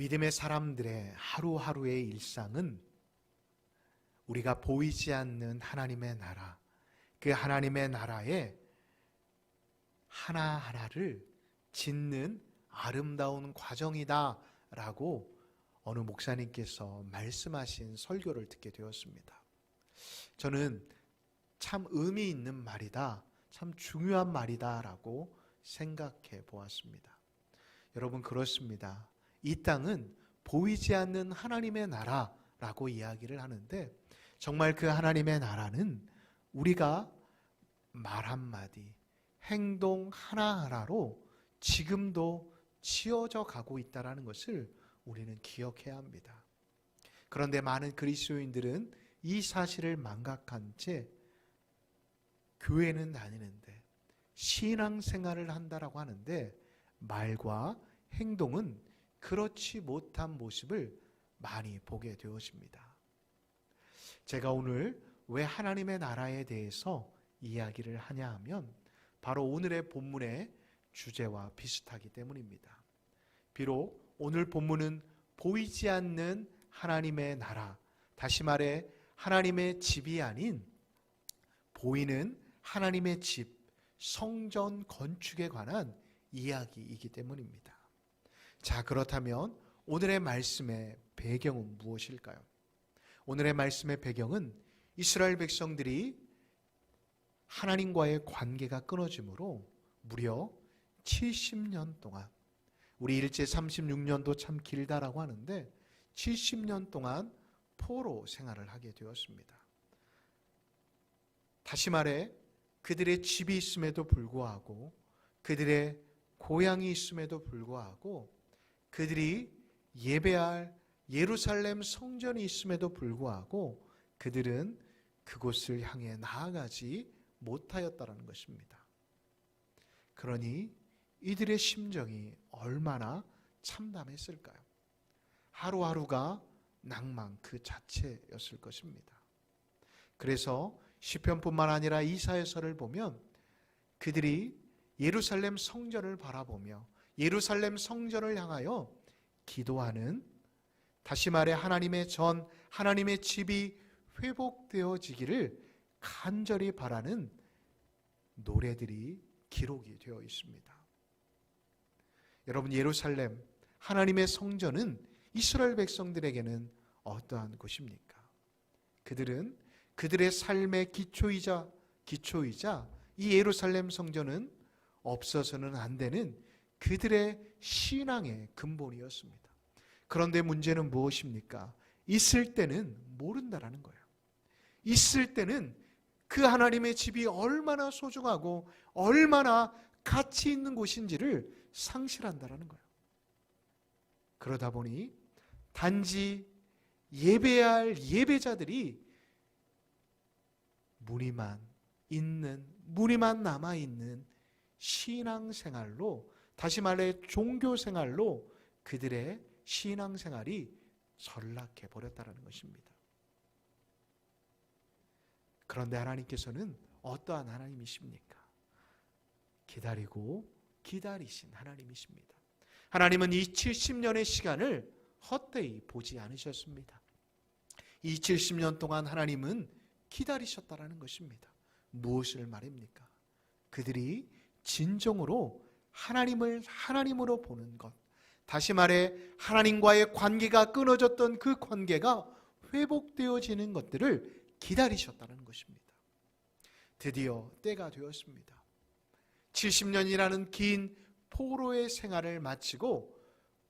믿음의 사람들의 하루하루의 일상은 우리가 보이지 않는 하나님의 나라, 그 하나님의 나라에 하나하나를 짓는 아름다운 과정이다라고 어느 목사님께서 말씀하신 설교를 듣게 되었습니다. 저는 참 의미 있는 말이다, 참 중요한 말이다라고 생각해 보았습니다. 여러분, 그렇습니다. 이 땅은 보이지 않는 하나님의 나라라고 이야기를 하는데, 정말 그 하나님의 나라는 우리가 말 한마디, 행동 하나하나로 지금도 지어져 가고 있다는 것을 우리는 기억해야 합니다. 그런데 많은 그리스도인들은 이 사실을 망각한 채 교회는 다니는데 신앙생활을 한다라고 하는데 말과 행동은 그렇지 못한 모습을 많이 보게 되었습니다. 제가 오늘 왜 하나님의 나라에 대해서 이야기를 하냐 하면 바로 오늘의 본문의 주제와 비슷하기 때문입니다. 비록 오늘 본문은 보이지 않는 하나님의 나라, 다시 말해 하나님의 집이 아닌 보이는 하나님의 집, 성전 건축에 관한 이야기이기 때문입니다. 자, 그렇다면 오늘의 말씀의 배경은 무엇일까요? 오늘의 말씀의 배경은 이스라엘 백성들이 하나님과의 관계가 끊어지므로 무려 70년 동안 우리 일제 36년도 참 길다라고 하는데 70년 동안 포로 생활을 하게 되었습니다. 다시 말해 그들의 집이 있음에도 불구하고 그들의 고향이 있음에도 불구하고 그들이 예배할 예루살렘 성전이 있음에도 불구하고 그들은 그곳을 향해 나아가지 못하였다라는 것입니다. 그러니 이들의 심정이 얼마나 참담했을까요? 하루하루가 낭만 그 자체였을 것입니다. 그래서 시편뿐만 아니라 이사야서를 보면 그들이 예루살렘 성전을 바라보며 예루살렘 성전을 향하여 기도하는 다시 말해 하나님의 전 하나님의 집이 회복되어지기를 간절히 바라는 노래들이 기록이 되어 있습니다. 여러분 예루살렘 하나님의 성전은 이스라엘 백성들에게는 어떠한 곳입니까? 그들은 그들의 삶의 기초이자 기초이자 이 예루살렘 성전은 없어서는 안 되는 그들의 신앙의 근본이었습니다. 그런데 문제는 무엇입니까? 있을 때는 모른다라는 거예요. 있을 때는 그 하나님의 집이 얼마나 소중하고 얼마나 가치 있는 곳인지를 상실한다라는 거예요. 그러다 보니 단지 예배할 예배자들이 무늬만 있는 무늬만 남아 있는 신앙 생활로 다시 말해 종교 생활로 그들의 신앙 생활이 전락해 버렸다는 것입니다. 그런데 하나님께서는 어떠한 하나님이십니까? 기다리고 기다리신 하나님이십니다. 하나님은 이 70년의 시간을 헛되이 보지 않으셨습니다. 이 70년 동안 하나님은 기다리셨다라는 것입니다. 무엇을 말입니까? 그들이 진정으로 하나님을 하나님으로 보는 것. 다시 말해 하나님과의 관계가 끊어졌던 그 관계가 회복되어지는 것들을 기다리셨다는 것입니다. 드디어 때가 되었습니다. 70년이라는 긴 포로의 생활을 마치고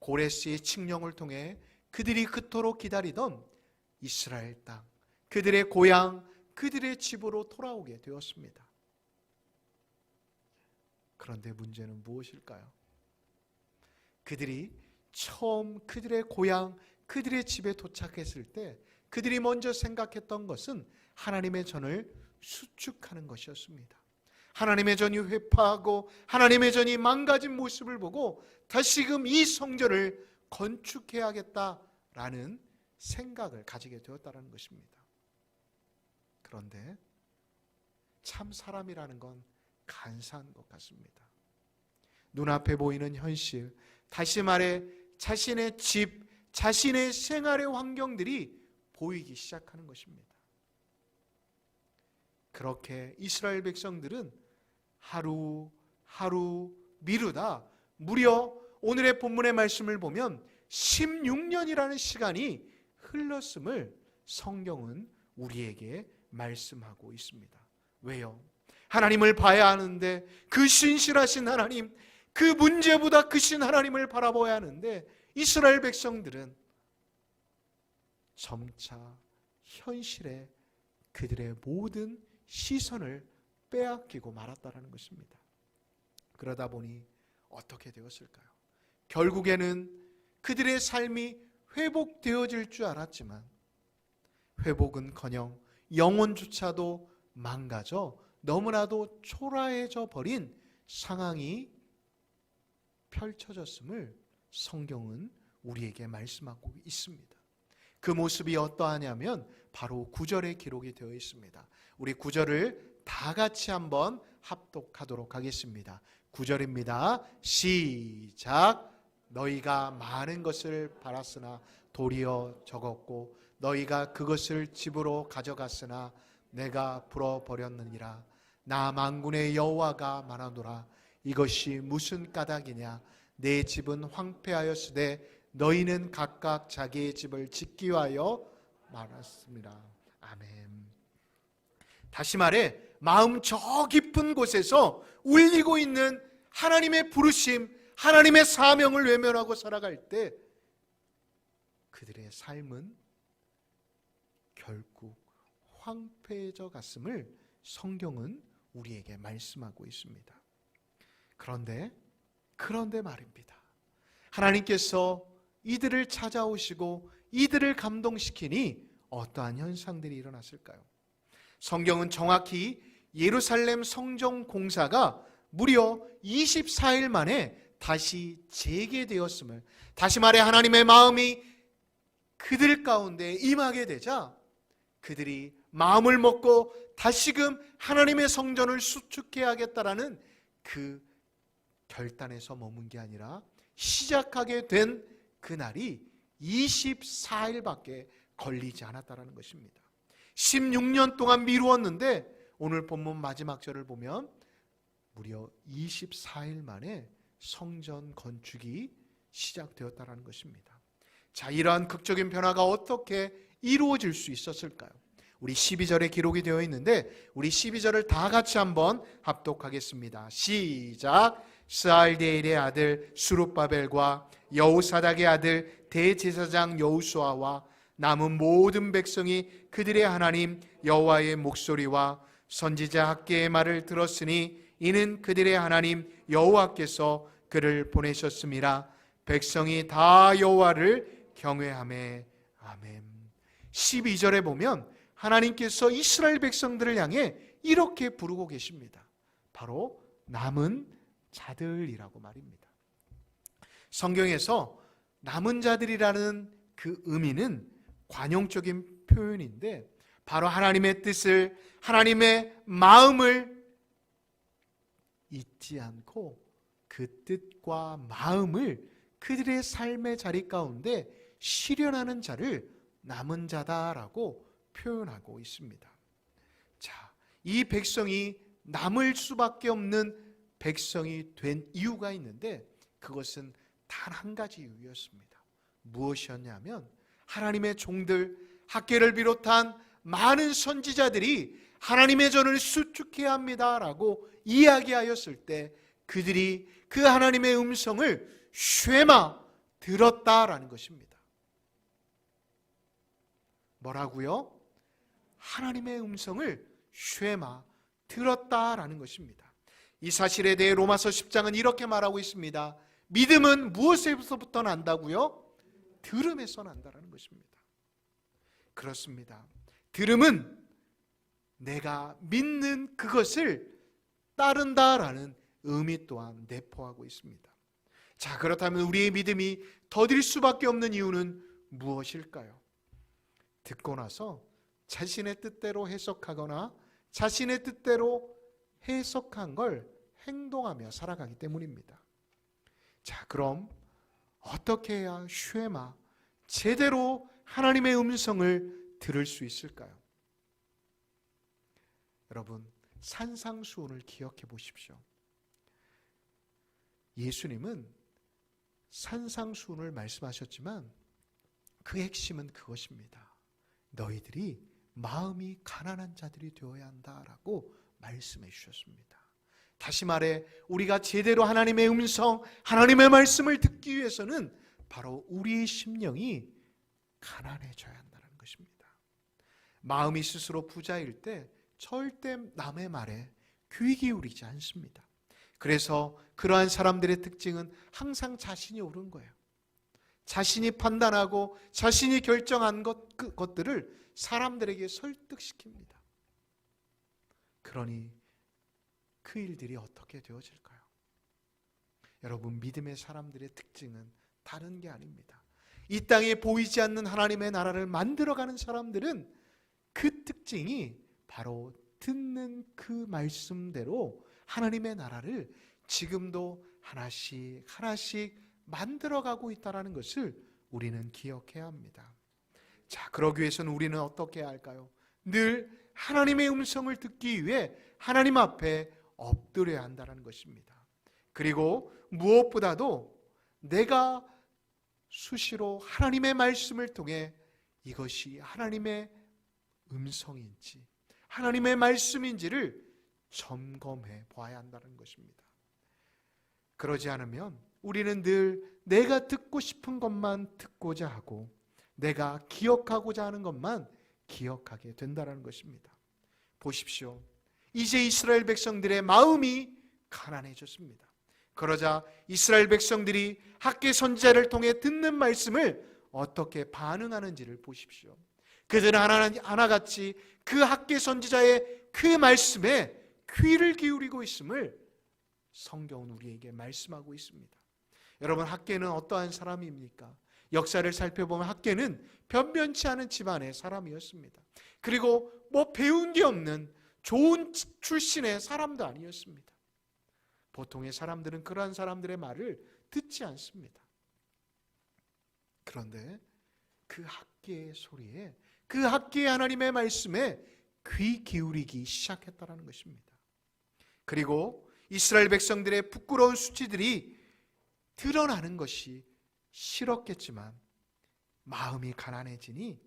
고레스의 칙령을 통해 그들이 그토록 기다리던 이스라엘 땅, 그들의 고향, 그들의 집으로 돌아오게 되었습니다. 그런데 문제는 무엇일까요? 그들이 처음 그들의 고향, 그들의 집에 도착했을 때 그들이 먼저 생각했던 것은 하나님의 전을 수축하는 것이었습니다. 하나님의 전이 회파하고 하나님의 전이 망가진 모습을 보고 다시금 이 성전을 건축해야겠다라는 생각을 가지게 되었다는 것입니다. 그런데 참 사람이라는 건 간사한 것 같습니다. 눈앞에 보이는 현실, 다시 말해 자신의 집, 자신의 생활의 환경들이 보이기 시작하는 것입니다. 그렇게 이스라엘 백성들은 하루 하루 미루다 무려 오늘의 본문의 말씀을 보면 16년이라는 시간이 흘렀음을 성경은 우리에게 말씀하고 있습니다. 왜요? 하나님을 봐야 하는데 그 신실하신 하나님, 그 문제보다 크신 하나님을 바라봐야 하는데 이스라엘 백성들은 점차 현실에 그들의 모든 시선을 빼앗기고 말았다라는 것입니다. 그러다 보니 어떻게 되었을까요? 결국에는 그들의 삶이 회복되어질 줄 알았지만 회복은커녕 영혼조차도 망가져 너무나도 초라해져 버린 상황이 펼쳐졌음을 성경은 우리에게 말씀하고 있습니다. 그 모습이 어떠하냐면 바로 구절에 기록이 되어 있습니다. 우리 구절을 다 같이 한번 합독하도록 하겠습니다. 구절입니다. 시작. 너희가 많은 것을 바랐으나 도리어 적었고 너희가 그것을 집으로 가져갔으나 내가 불어버렸느니라. 나 만군의 여호와가 말하노라. 이것이 무슨 까닭이냐? 내 집은 황폐하였으되 너희는 각각 자기의 집을 짓기 위하여 말았습니다. 아멘. 다시 말해 마음 저 깊은 곳에서 울리고 있는 하나님의 부르심, 하나님의 사명을 외면하고 살아갈 때 그들의 삶은 결국 황폐해져 갔음을 성경은 우리에게 말씀하고 있습니다. 그런데 그런데 말입니다. 하나님께서 이들을 찾아오시고 이들을 감동시키니 어떠한 현상들이 일어났을까요? 성경은 정확히 예루살렘 성정 공사가 무려 24일 만에 다시 재개되었음을 다시 말해 하나님의 마음이 그들 가운데 임하게 되자 그들이 마음을 먹고 다시금 하나님의 성전을 수축해야겠다라는 그 결단에서 머문 게 아니라 시작하게 된 그날이 24일밖에 걸리지 않았다라는 것입니다. 16년 동안 미루었는데 오늘 본문 마지막 절을 보면 무려 24일 만에 성전 건축이 시작되었다라는 것입니다. 자, 이러한 극적인 변화가 어떻게 이루어질 수 있었을까요? 우리 12절에 기록이 되어 있는데 우리 12절을 다 같이 한번 합독하겠습니다. 시작. 스알데일의 아들 수룹바벨과 여우사닥의 아들 대제사장 여우수아와 남은 모든 백성이 그들의 하나님 여호와의 목소리와 선지자 학계의 말을 들었으니 이는 그들의 하나님 여호와께서 그를 보내셨습니다. 백성이 다 여호와를 경외하매 아멘. 12절에 보면 하나님께서 이스라엘 백성들을 향해 이렇게 부르고 계십니다. 바로 남은 자들이라고 말입니다. 성경에서 남은 자들이라는 그 의미는 관용적인 표현인데 바로 하나님의 뜻을 하나님의 마음을 잊지 않고 그 뜻과 마음을 그들의 삶의 자리 가운데 실현하는 자를 남은 자다라고 표현하고 있습니다. 자, 이 백성이 남을 수밖에 없는 백성이 된 이유가 있는데 그것은 단 한 가지 이유였습니다. 무엇이었냐면 하나님의 종들 학계를 비롯한 많은 선지자들이 하나님의 전을 수축해야 합니다라고 이야기하였을 때 그들이 그 하나님의 음성을 쉐마 들었다라는 것입니다. 뭐라고요? 하나님의 음성을 쉐마 들었다라는 것입니다. 이 사실에 대해 로마서 10장은 이렇게 말하고 있습니다. 믿음은 무엇에서부터 난다고요? 들음에서 난다라는 것입니다. 그렇습니다. 들음은 내가 믿는 그것을 따른다라는 의미 또한 내포하고 있습니다. 자, 그렇다면 우리의 믿음이 더딜 수밖에 없는 이유는 무엇일까요? 듣고 나서 자신의 뜻대로 해석하거나 자신의 뜻대로 해석한 걸 행동하며 살아가기 때문입니다. 자, 그럼 어떻게 해야 쉐마 제대로 하나님의 음성을 들을 수 있을까요? 여러분 산상수훈을 기억해 보십시오. 예수님은 산상수훈을 말씀하셨지만 그 핵심은 그것입니다. 너희들이 마음이 가난한 자들이 되어야 한다라고 말씀해 주셨습니다. 다시 말해 우리가 제대로 하나님의 음성, 하나님의 말씀을 듣기 위해서는 바로 우리의 심령이 가난해져야 한다는 것입니다. 마음이 스스로 부자일 때 절대 남의 말에 귀 기울이지 않습니다. 그래서 그러한 사람들의 특징은 항상 자신이 옳은 거예요. 자신이 판단하고 자신이 결정한 것, 그, 것들을 사람들에게 설득시킵니다. 그러니 그 일들이 어떻게 되어질까요? 여러분, 믿음의 사람들의 특징은 다른 게 아닙니다. 이 땅에 보이지 않는 하나님의 나라를 만들어가는 사람들은 그 특징이 바로 듣는 그 말씀대로 하나님의 나라를 지금도 하나씩 하나씩 만들어가고 있다는 것을 우리는 기억해야 합니다. 자, 그러기 위해서는 우리는 어떻게 해야 할까요? 늘 하나님의 음성을 듣기 위해 하나님 앞에 엎드려야 한다는 것입니다. 그리고 무엇보다도 내가 수시로 하나님의 말씀을 통해 이것이 하나님의 음성인지 하나님의 말씀인지를 점검해 봐야 한다는 것입니다. 그러지 않으면 우리는 늘 내가 듣고 싶은 것만 듣고자 하고 내가 기억하고자 하는 것만 기억하게 된다는 것입니다. 보십시오. 이제 이스라엘 백성들의 마음이 가난해졌습니다. 그러자 이스라엘 백성들이 학계 선지자를 통해 듣는 말씀을 어떻게 반응하는지를 보십시오. 그들은 하나, 하나 같이 그 학계 선지자의 그 말씀에 귀를 기울이고 있음을 성경은 우리에게 말씀하고 있습니다. 여러분 학계는 어떠한 사람입니까? 역사를 살펴보면 학계는 변변치 않은 집안의 사람이었습니다. 그리고 뭐 배운 게 없는 좋은 출신의 사람도 아니었습니다. 보통의 사람들은 그러한 사람들의 말을 듣지 않습니다. 그런데 그 학계의 소리에 그 학계의 하나님의 말씀에 귀 기울이기 시작했다는 것입니다. 그리고 이스라엘 백성들의 부끄러운 수치들이 드러나는 것이 싫었겠지만 마음이 가난해지니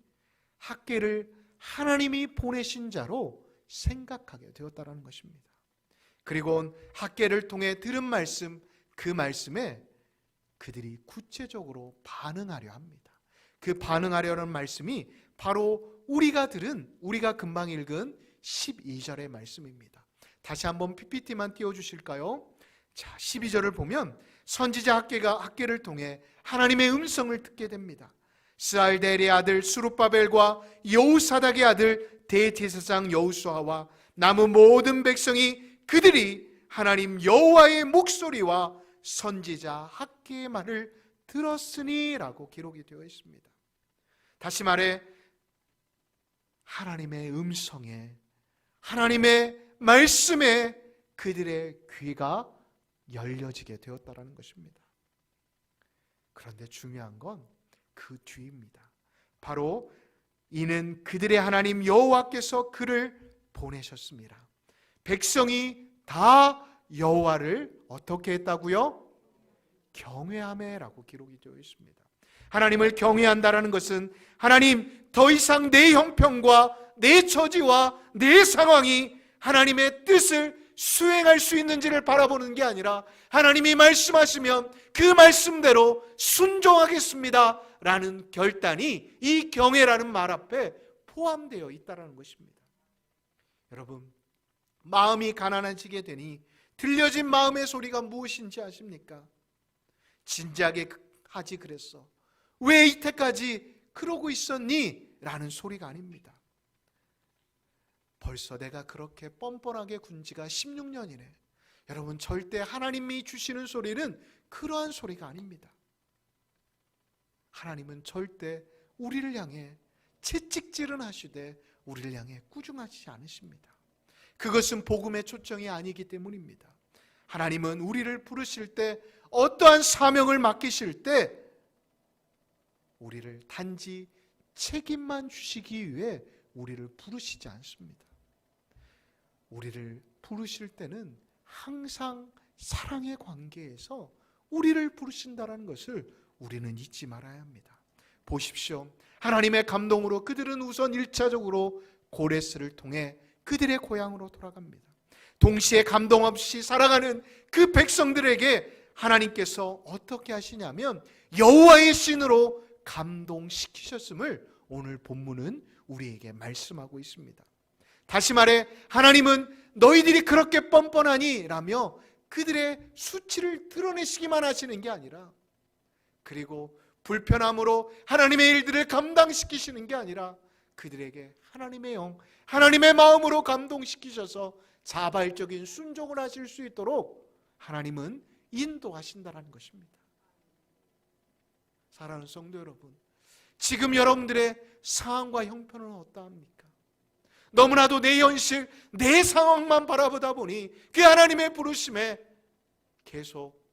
학계를 하나님이 보내신 자로 생각하게 되었다는 것입니다. 그리고 학계를 통해 들은 말씀, 그 말씀에 그들이 구체적으로 반응하려 합니다. 그 반응하려는 말씀이 바로 우리가 들은, 우리가 금방 읽은 12절의 말씀입니다. 다시 한번 PPT만 띄워 주실까요? 자, 12절을 보면 선지자 학계가 학계를 통해 하나님의 음성을 듣게 됩니다. 스알델의 아들 수룹바벨과 여우사닥의 아들 대제사장 여우수아와 남은 모든 백성이 그들이 하나님 여호와의 목소리와 선지자 학계의 말을 들었으니라고 기록이 되어 있습니다. 다시 말해 하나님의 음성에 하나님의 말씀에 그들의 귀가 열려지게 되었다라는 것입니다. 그런데 중요한 건 그 뒤입니다. 바로 이는 그들의 하나님 여호와께서 그를 보내셨습니다. 백성이 다 여호와를 어떻게 했다고요? 경외함에라고 기록이 되어 있습니다. 하나님을 경외한다라는 것은 하나님 더 이상 내 형편과 내 처지와 내 상황이 하나님의 뜻을 수행할 수 있는지를 바라보는 게 아니라 하나님이 말씀하시면 그 말씀대로 순종하겠습니다. 라는 결단이 이 경외라는 말 앞에 포함되어 있다는 것입니다. 여러분, 마음이 가난해지게 되니 들려진 마음의 소리가 무엇인지 아십니까? 진지하게 하지 그랬어. 왜 이때까지 그러고 있었니? 라는 소리가 아닙니다. 벌써 내가 그렇게 뻔뻔하게 군 지가 16년이네. 여러분, 절대 하나님이 주시는 소리는 그러한 소리가 아닙니다. 하나님은 절대 우리를 향해 채찍질은 하시되 우리를 향해 꾸중하지 않으십니다. 그것은 복음의 초청이 아니기 때문입니다. 하나님은 우리를 부르실 때 어떠한 사명을 맡기실 때 우리를 단지 책임만 주시기 위해 우리를 부르시지 않습니다. 우리를 부르실 때는 항상 사랑의 관계에서 우리를 부르신다는 것을 우리는 잊지 말아야 합니다. 보십시오. 하나님의 감동으로 그들은 우선 1차적으로 고레스를 통해 그들의 고향으로 돌아갑니다. 동시에 감동 없이 살아가는 그 백성들에게 하나님께서 어떻게 하시냐면 여호와의 신으로 감동시키셨음을 오늘 본문은 우리에게 말씀하고 있습니다. 다시 말해 하나님은 너희들이 그렇게 뻔뻔하니 라며 그들의 수치를 드러내시기만 하시는 게 아니라 그리고 불편함으로 하나님의 일들을 감당시키시는 게 아니라 그들에게 하나님의 영, 하나님의 마음으로 감동시키셔서 자발적인 순종을 하실 수 있도록 하나님은 인도하신다는 것입니다. 사랑하는 성도 여러분, 지금 여러분들의 상황과 형편은 어떠합니까? 너무나도 내 현실, 내 상황만 바라보다 보니 그 하나님의 부르심에 계속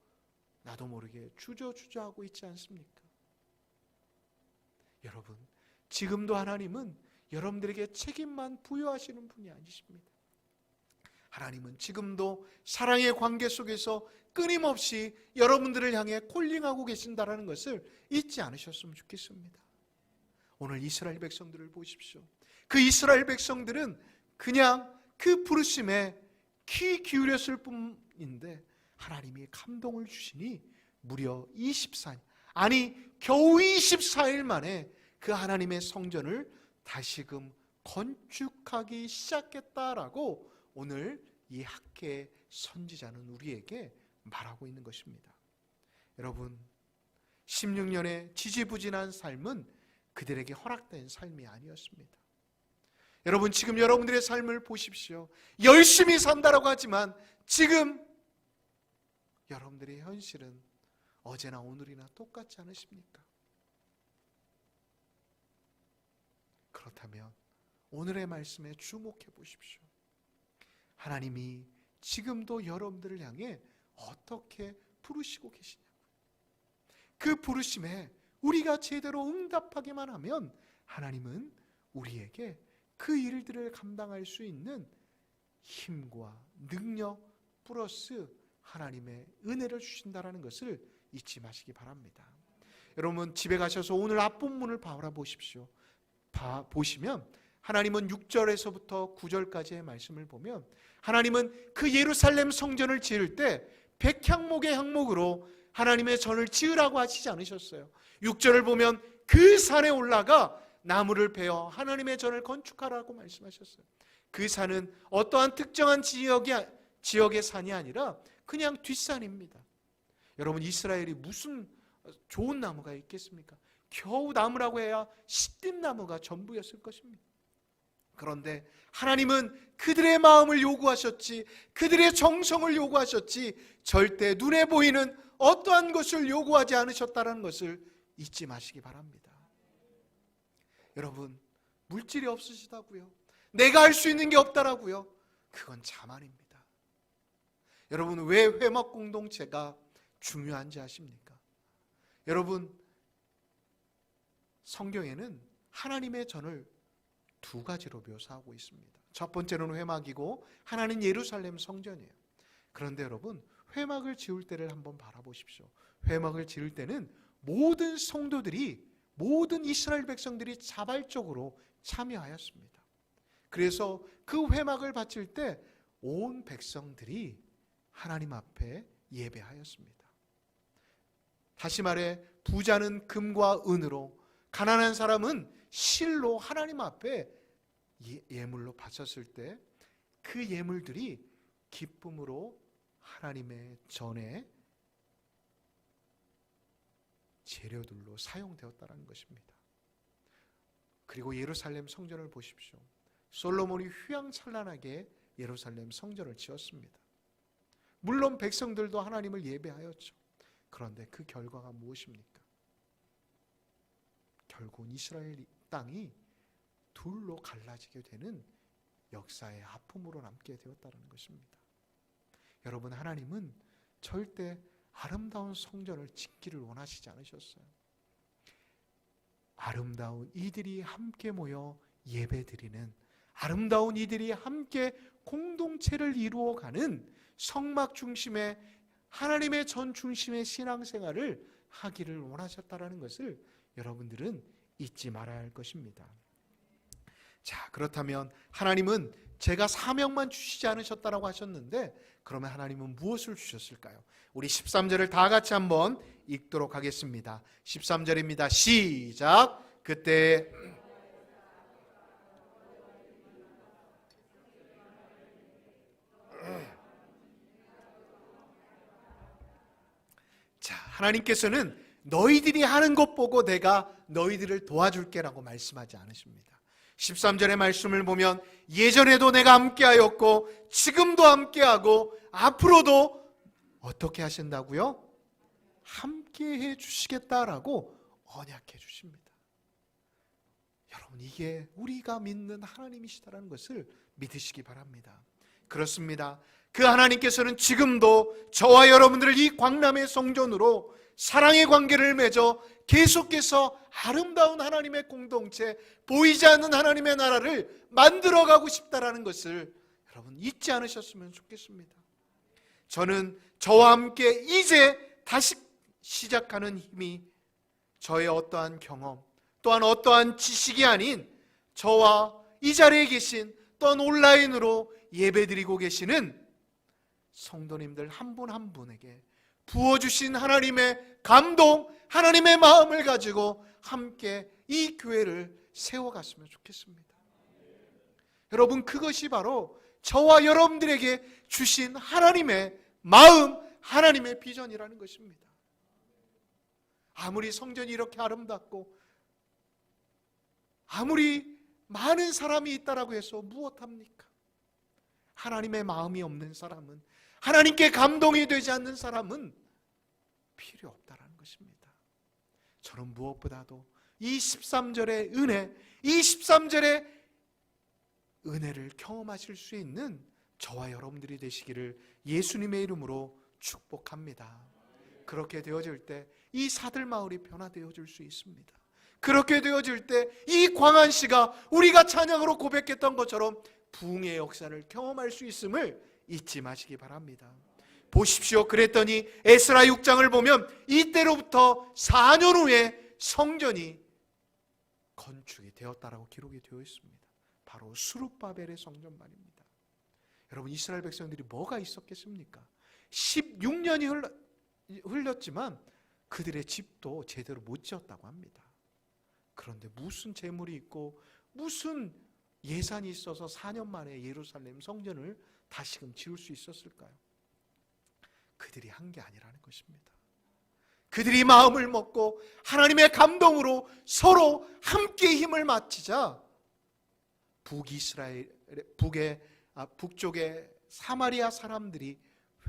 나도 모르게 주저주저하고 있지 않습니까? 여러분, 지금도 하나님은 여러분들에게 책임만 부여하시는 분이 아니십니다. 하나님은 지금도 사랑의 관계 속에서 끊임없이 여러분들을 향해 콜링하고 계신다라는 것을 잊지 않으셨으면 좋겠습니다. 오늘 이스라엘 백성들을 보십시오. 그 이스라엘 백성들은 그냥 그 부르심에 귀 기울였을 뿐인데 하나님이 감동을 주시니 무려 24일 아니 겨우 24일 만에 그 하나님의 성전을 다시금 건축하기 시작했다라고 오늘 이 학계 선지자는 우리에게 말하고 있는 것입니다. 여러분 16년의 지지부진한 삶은 그들에게 허락된 삶이 아니었습니다. 여러분 지금 여러분들의 삶을 보십시오. 열심히 산다라고 하지만 지금 여러분들의 현실은 어제나 오늘이나 똑같지 않으십니까? 그렇다면 오늘의 말씀에 주목해 보십시오. 하나님이 지금도 여러분들을 향해 어떻게 부르시고 계시냐고요. 그 부르심에 우리가 제대로 응답하기만 하면 하나님은 우리에게 그 일들을 감당할 수 있는 힘과 능력 플러스 하나님의 은혜를 주신다라는 것을 잊지 마시기 바랍니다. 여러분 집에 가셔서 오늘 앞본문을 바라보십시오. 봐 보시면 하나님은 6절에서부터 9절까지의 말씀을 보면 하나님은 그 예루살렘 성전을 지을 때 백향목의 향목으로 하나님의 전을 지으라고 하시지 않으셨어요. 6절을 보면 그 산에 올라가 나무를 베어 하나님의 전을 건축하라고 말씀하셨어요. 그 산은 어떠한 특정한 지역의 지역의 산이 아니라 그냥 뒷산입니다. 여러분 이스라엘이 무슨 좋은 나무가 있겠습니까? 겨우 나무라고 해야 시띠나무가 전부였을 것입니다. 그런데 하나님은 그들의 마음을 요구하셨지, 그들의 정성을 요구하셨지, 절대 눈에 보이는 어떠한 것을 요구하지 않으셨다는 것을 잊지 마시기 바랍니다. 여러분, 물질이 없으시다고요? 내가 할 수 있는 게 없다라고요? 그건 자만입니다. 여러분, 왜 회막 공동체가 중요한지 아십니까? 여러분, 성경에는 하나님의 전을 두 가지로 묘사하고 있습니다. 첫 번째는 회막이고 하나는 예루살렘 성전이에요. 그런데 여러분, 회막을 지을 때를 한번 바라보십시오. 회막을 지을 때는 모든 성도들이 모든 이스라엘 백성들이 자발적으로 참여하였습니다. 그래서 그 회막을 바칠 때 온 백성들이 하나님 앞에 예배하였습니다. 다시 말해 부자는 금과 은으로 가난한 사람은 실로 하나님 앞에 예, 예물로 바쳤을 때 그 예물들이 기쁨으로 하나님의 전에 재료들로 사용되었다는 것입니다. 그리고 예루살렘 성전을 보십시오. 솔로몬이 휘황찬란하게 예루살렘 성전을 지었습니다. 물론 백성들도 하나님을 예배하였죠. 그런데 그 결과가 무엇입니까? 결국 이스라엘 땅이 둘로 갈라지게 되는 역사의 아픔으로 남게 되었다는 것입니다. 여러분 하나님은 절대 아름다운 성전을 짓기를 원하시지 않으셨어요. 아름다운 이들이 함께 모여 예배 드리는 아름다운 이들이 함께 공동체를 이루어가는 성막 중심의 하나님의 전 중심의 신앙생활을 하기를 원하셨다라는 것을 여러분들은 잊지 말아야 할 것입니다. 자, 그렇다면 하나님은 제가 사명만 주시지 않으셨다라고 하셨는데 그러면 하나님은 무엇을 주셨을까요? 우리 13절을 다 같이 한번 읽도록 하겠습니다. 13절입니다. 시작. 그때 자, 하나님께서는 너희들이 하는 것 보고 내가 너희들을 도와줄게라고 말씀하지 않으십니다. 13절의 말씀을 보면 예전에도 내가 함께하였고 지금도 함께하고 앞으로도 어떻게 하신다고요? 함께해 주시겠다라고 언약해 주십니다. 여러분 이게 우리가 믿는 하나님이시다라는 것을 믿으시기 바랍니다. 그렇습니다. 그 하나님께서는 지금도 저와 여러분들을 이 광남의 성전으로 사랑의 관계를 맺어 계속해서 아름다운 하나님의 공동체, 보이지 않는 하나님의 나라를 만들어가고 싶다라는 것을 여러분 잊지 않으셨으면 좋겠습니다. 저는 저와 함께 이제 다시 시작하는 힘이 저의 어떠한 경험, 또한 어떠한 지식이 아닌 저와 이 자리에 계신 또한 온라인으로 예배드리고 계시는 성도님들 한 분한 분에게 부어주신 하나님의 감동, 하나님의 마음을 가지고 함께 이 교회를 세워갔으면 좋겠습니다. 여러분, 그것이 바로 저와 여러분들에게 주신 하나님의 마음, 하나님의 비전이라는 것입니다. 아무리 성전이 이렇게 아름답고, 아무리 많은 사람이 있다라고 해서 무엇합니까? 하나님의 마음이 없는 사람은 하나님께 감동이 되지 않는 사람은 필요 없다라는 것입니다. 저는 무엇보다도 이 13절의 은혜, 이 13절의 은혜를 경험하실 수 있는 저와 여러분들이 되시기를 예수님의 이름으로 축복합니다. 그렇게 되어질 때 이 사들 마을이 변화되어질 수 있습니다. 그렇게 되어질 때 이 광안시가 우리가 찬양으로 고백했던 것처럼 부흥의 역사를 경험할 수 있음을 잊지 마시기 바랍니다. 보십시오. 그랬더니 에스라 6장을 보면 이때로부터 4년 후에 성전이 건축이 되었다라고 기록이 되어 있습니다. 바로 수룹바벨의 성전 말입니다. 여러분 이스라엘 백성들이 뭐가 있었겠습니까? 16년이 흘렀지만 그들의 집도 제대로 못 지었다고 합니다. 그런데 무슨 재물이 있고 무슨 예산이 있어서 4년 만에 예루살렘 성전을 다시금 지을 수 있었을까요? 그들이 한 게 아니라는 것입니다. 그들이 마음을 먹고 하나님의 감동으로 서로 함께 힘을 맞추자 북이스라엘 북의 아, 북쪽의 사마리아 사람들이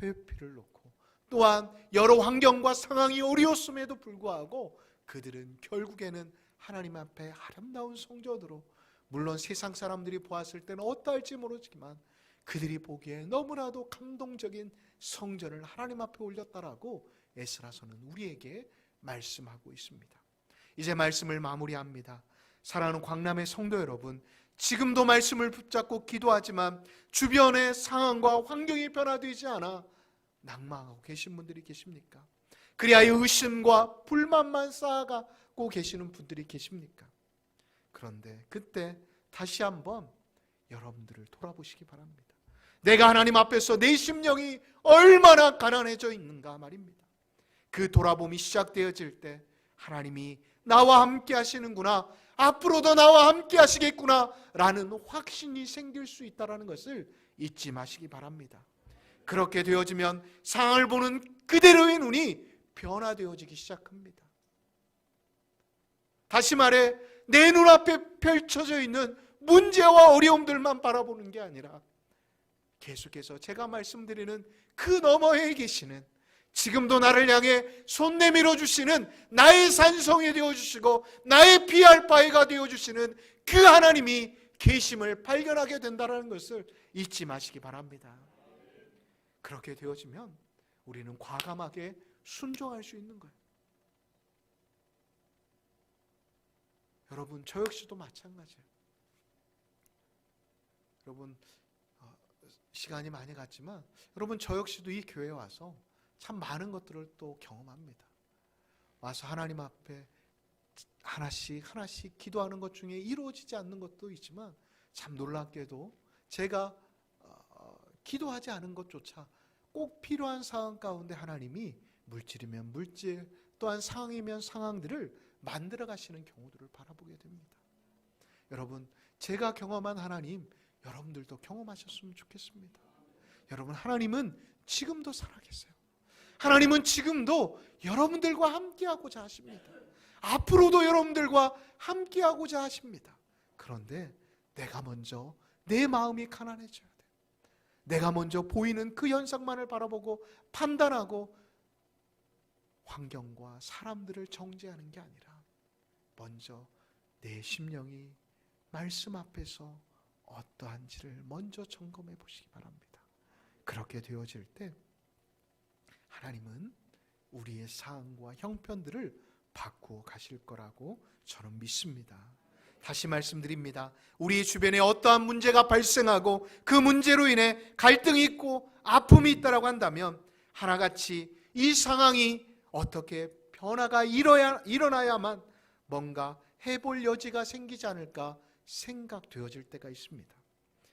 회피를 놓고 또한 여러 환경과 상황이 어려웠음에도 불구하고 그들은 결국에는 하나님 앞에 아름다운 성전으로 물론 세상 사람들이 보았을 때는 어떠할지 모르지만 그들이 보기에 너무나도 감동적인 성전을 하나님 앞에 올렸다라고 에스라서는 우리에게 말씀하고 있습니다. 이제 말씀을 마무리합니다. 사랑하는 광남의 성도 여러분, 지금도 말씀을 붙잡고 기도하지만 주변의 상황과 환경이 변화되지 않아 낭망하고 계신 분들이 계십니까? 그리하여 의심과 불만만 쌓아가고 계시는 분들이 계십니까? 그런데 그때 다시 한번 여러분들을 돌아보시기 바랍니다. 내가 하나님 앞에서 내 심령이 얼마나 가난해져 있는가 말입니다. 그 돌아봄이 시작되어질 때 하나님이 나와 함께 하시는구나. 앞으로도 나와 함께 하시겠구나. 라는 확신이 생길 수 있다는 것을 잊지 마시기 바랍니다. 그렇게 되어지면 상황을 보는 그대로의 눈이 변화되어지기 시작합니다. 다시 말해 내 눈앞에 펼쳐져 있는 문제와 어려움들만 바라보는 게 아니라 계속해서 제가 말씀드리는 그 너머에 계시는 지금도 나를 향해 손 내밀어 주시는 나의 산성이 되어 주시고 나의 피할 바위가 되어 주시는 그 하나님이 계심을 발견하게 된다는 것을 잊지 마시기 바랍니다. 그렇게 되어지면 우리는 과감하게 순종할 수 있는 거예요. 여러분 저 역시도 마찬가지예요. 여러분 어, 시간이 많이 갔지만 여러분 저 역시도 이 교회에 와서 참 많은 것들을 또 경험합니다. 와서 하나님 앞에 하나씩 하나씩 기도하는 것 중에 이루어지지 않는 것도 있지만 참 놀랍게도 제가 어, 기도하지 않은 것조차 꼭 필요한 상황 가운데 하나님이 물질이면 물질 또한 상황이면 상황들을 만들어 가시는 경우들을 바라보게 됩니다. 여러분 제가 경험한 하나님 여러분들도 경험하셨으면 좋겠습니다. 여러분 하나님은 지금도 살아계세요. 하나님은 지금도 여러분들과 함께하고자 하십니다. 앞으로도 여러분들과 함께하고자 하십니다. 그런데 내가 먼저 내 마음이 가난해져야 돼. 내가 먼저 보이는 그 현상만을 바라보고 판단하고 환경과 사람들을 정죄하는 게 아니라 먼저 내 심령이 말씀 앞에서 어떠한지를 먼저 점검해 보시기 바랍니다. 그렇게 되어질 때 하나님은 우리의 사항과 형편들을 바꾸어 가실 거라고 저는 믿습니다. 다시 말씀드립니다. 우리 주변에 어떠한 문제가 발생하고 그 문제로 인해 갈등이 있고 아픔이 있다라고 한다면 하나같이 이 상황이 어떻게 변화가 일어야, 일어나야만 뭔가 해볼 여지가 생기지 않을까 생각되어질 때가 있습니다.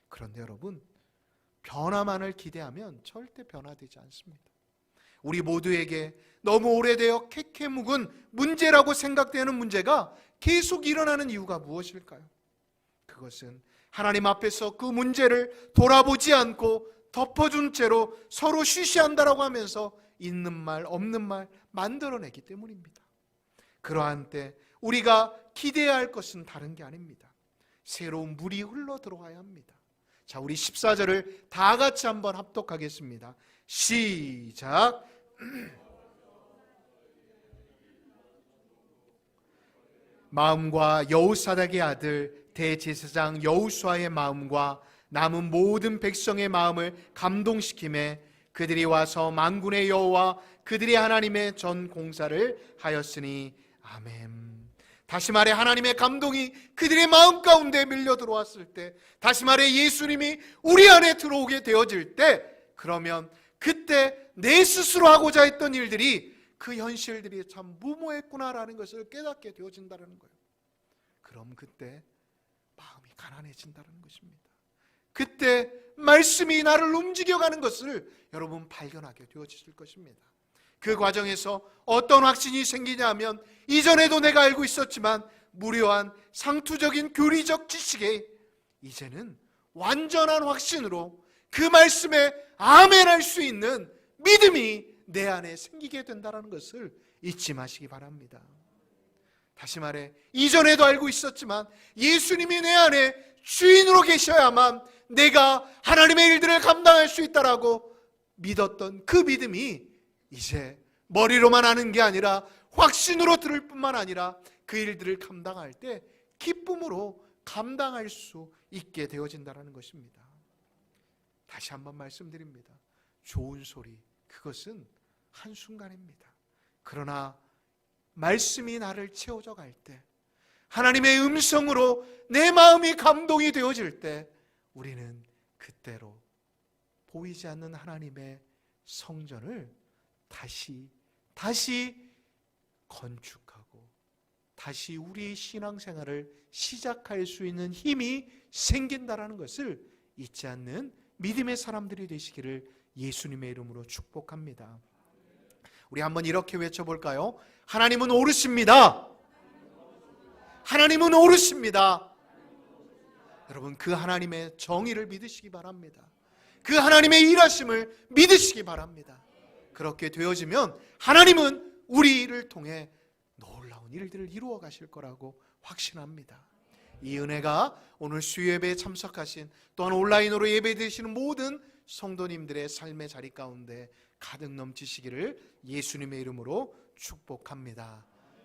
그런데 여러분, 변화만을 기대하면 절대 변화되지 않습니다. 우리 모두에게 너무 오래되어 캐캐 묵은 문제라고 생각되는 문제가 계속 일어나는 이유가 무엇일까요? 그것은 하나님 앞에서 그 문제를 돌아보지 않고 덮어준 채로 서로 쉬쉬한다라고 하면서 있는 말 없는 말 만들어내기 때문입니다. 그러한 때 우리가 기대해야 할 것은 다른 게 아닙니다. 새로운 물이 흘러 들어와야 합니다. 자, 우리 14절을 다 같이 한번 합독하겠습니다. 시작. 마음과 여우사닥의 아들 대제사장 여우수아의 마음과 남은 모든 백성의 마음을 감동시킴에 그들이 와서 만군의 여호와 그들이 하나님의 전 공사를 하였으니 아멘. 다시 말해 하나님의 감동이 그들의 마음 가운데 밀려 들어왔을 때 다시 말해 예수님이 우리 안에 들어오게 되어질 때 그러면 그때 내 스스로 하고자 했던 일들이 그 현실들이 참 무모했구나라는 것을 깨닫게 되어진다는 거예요. 그럼 그때 마음이 가난해진다는 것입니다. 그때 말씀이 나를 움직여가는 것을 여러분 발견하게 되어질 것입니다. 그 과정에서 어떤 확신이 생기냐면 이전에도 내가 알고 있었지만 무료한 상투적인 교리적 지식에 이제는 완전한 확신으로 그 말씀에 아멘할 수 있는 믿음이 내 안에 생기게 된다는 것을 잊지 마시기 바랍니다. 다시 말해 이전에도 알고 있었지만 예수님이 내 안에 주인으로 계셔야만 내가 하나님의 일들을 감당할 수 있다라고 믿었던 그 믿음이 이제 머리로만 하는 게 아니라 확신으로 들을 뿐만 아니라 그 일들을 감당할 때 기쁨으로 감당할 수 있게 되어진다는 것입니다. 다시 한번 말씀드립니다. 좋은 소리, 그것은 한 순간입니다. 그러나 말씀이 나를 채워져 갈 때, 하나님의 음성으로 내 마음이 감동이 되어질 때, 우리는 그때로 보이지 않는 하나님의 성전을 다시 다시 건축하고 다시 우리의 신앙생활을 시작할 수 있는 힘이 생긴다라는 것을 잊지 않는 믿음의 사람들이 되시기를 예수님의 이름으로 축복합니다. 우리 한번 이렇게 외쳐볼까요? 하나님은 오르십니다. 하나님은 오르십니다. 여러분 그 하나님의 정의를 믿으시기 바랍니다. 그 하나님의 일하심을 믿으시기 바랍니다. 그렇게 되어지면 하나님은 우리를 통해 놀라운 일들을 이루어 가실 거라고 확신합니다. 이 은혜가 오늘 수예배에 참석하신 또한 온라인으로 예배 드시는 모든 성도님들의 삶의 자리 가운데 가득 넘치시기를 예수님의 이름으로 축복합니다.